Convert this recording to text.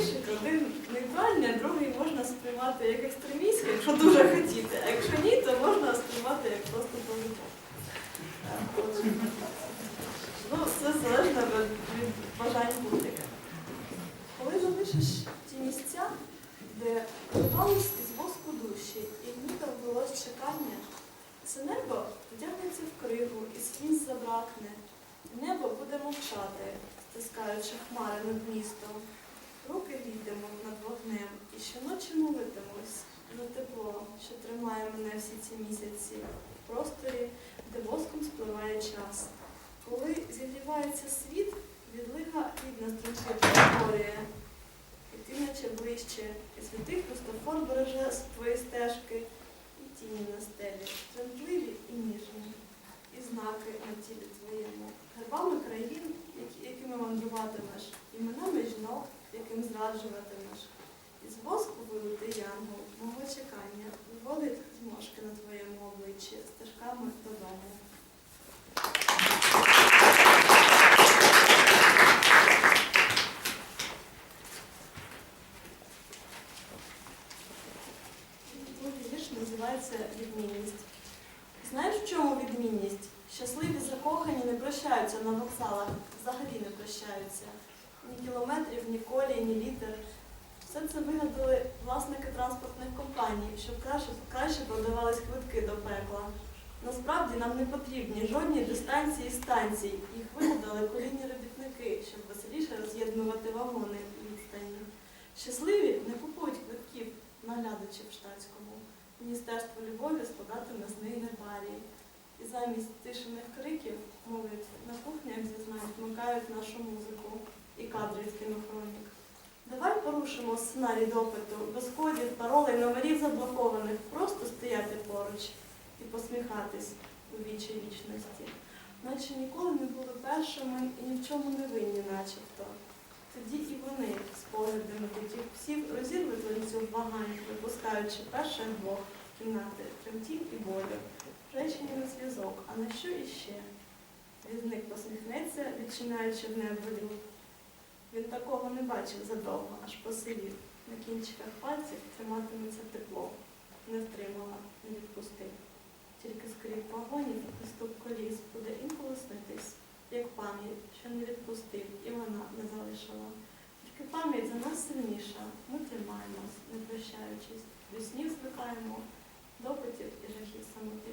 віршик, один нейтральний, а другий можна сприймати як екстремістський, якщо дуже хотіти. А якщо ні, то можна сприймати як просто повідомлення. Ну, це залежно від, бажань публіки. Коли залишиш ті місця, де купались із воску душі, і ніби вдалось чекання, це небо вдягнеться в кригу, і сліз забракне. Небо буде мовчати, стискаючи хмари над містом. Руки над вогнем і щоночі молитимось за тепло, що тримає мене всі ці місяці в просторі, де воском спливає час. Коли зігрівається світ, відлига рідна струнки перетворює. І ти наче ближче, і святий Христофор береже з твої стежки, і тіні на стелі, мандруватимеш, іменами жінок, яким зраджуватимеш. Із воску вилитий янгол, мого чекання, виводить зморшки на твоєму обличчі стежками додому. Другий вірш називається Відмінність. Знаєш, в чому відмінність? Щасливі закохані не прощаються на вокзалах, взагалі не прощаються. Ні кілометрів, ні колій, ні літер. Все це вигадали власники транспортних компаній, щоб краще, краще продавались квитки до пекла. Насправді нам не потрібні жодні дистанції і станції. Їх вигадали колінні робітники, щоб веселіше роз'єднувати вагони відстані. Щасливі не купують квитків, наглядачі в штатському. Міністерство любові складатиме з неї небарії. І замість тишених криків, мовлять, на кухнях зізнають, вмикають нашу музику і кадри з кінохронік. Давай порушимо сценарій допиту, без кодів, паролей, номерів заблокованих, просто стояти поруч і посміхатись у вічі вічності. Наче ніколи не були першими і ні в чому не винні, начебто. Тоді і вони з поглядами таких псів розірвуть ланцюг вагань, випускаючи перших двох кімнати тремтів і болю, речення на зв'язок, а на що іще? Візник посміхнеться, відчинаючи в небо люд. Він такого не бачив задовго, аж посивів. На кінчиках пальців триматиметься тепло. Не втримала, не відпустив. Тільки скріп вагонів і стук коліс буде інколи снитись, як пам'ять, що не відпустив, і вона не залишила. Тільки пам'ять за нас сильніша. Ми тримаємось, не прощаючись. До снів звикаємо, допитів і жахів самоти